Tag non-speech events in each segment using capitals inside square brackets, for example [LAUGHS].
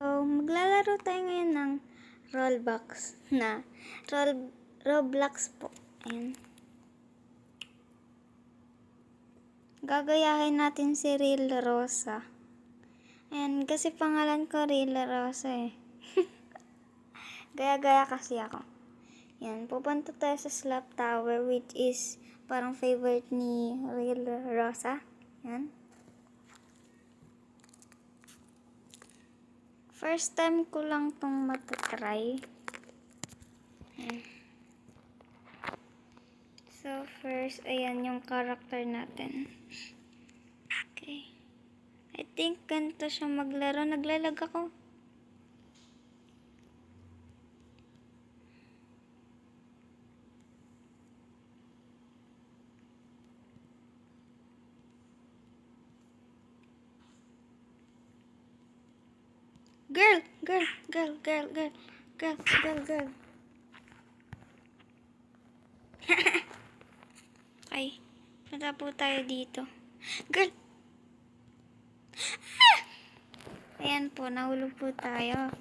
So, maglalaro tayo ngayon ng Roblox na Roll, Roblox po. Ayan. Gagayahin natin si Real Rosa. Ayan, kasi pangalan ko Real Rosa eh. [LAUGHS] Gaya-gaya kasi ako. Yan, pupunta tayo sa Slap Tower which is parang favorite ni Real Rosa. Yan. First time ko lang tong matatry. So, first, ayan yung character natin. Okay. I think ganito siya maglaro. Naglalag ako. Girl, girl, girl, girl, girl, girl, girl, girl. [LAUGHS] Ay, punta po tayo dito. Girl! Ah! Ayan po, nahulog po tayo.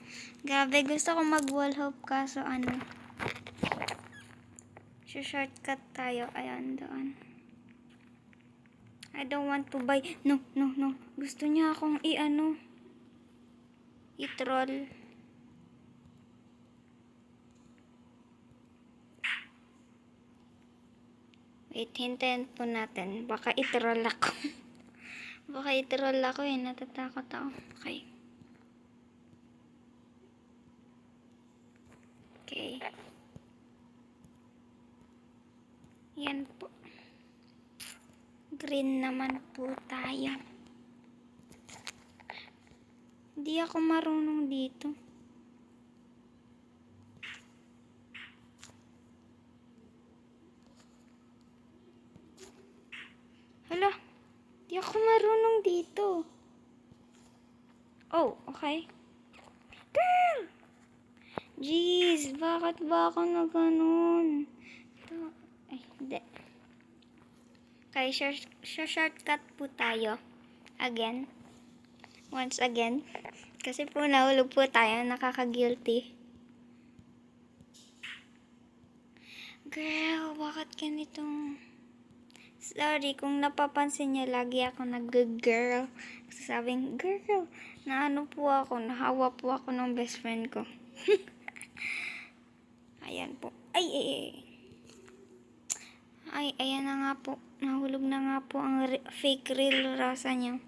Grabe, gusto ko mag-wall hop kaso ano. shortcut tayo. Ayan, doon. I don't want to buy. No, no, no. Gusto niya akong i-ano i-troll. Wait, hintayin po natin. Baka i-troll ako. [LAUGHS] Baka i-troll ako eh. Natatakot ako. Okay. Okay. Yan po. Green naman po tayo. Hindi ako marunong dito. Hala, di ako marunong dito. Oh, okay. Girl! Jeez, bakit ba ako na ganun? Ay, hindi. Okay, short, shortcut po tayo. Again once again. Kasi po nahulog po tayo, nakaka-guilty. Girl, bakit ganitong... Sorry, kung napapansin niya, lagi ako nag-girl. Sabing, girl, na ano po ako, nahawa po ako ng best friend ko. [LAUGHS] ayan po. Ay, ay, ay. Ay, ayan na nga po. Nahulog na nga po ang re- fake real rasa niya.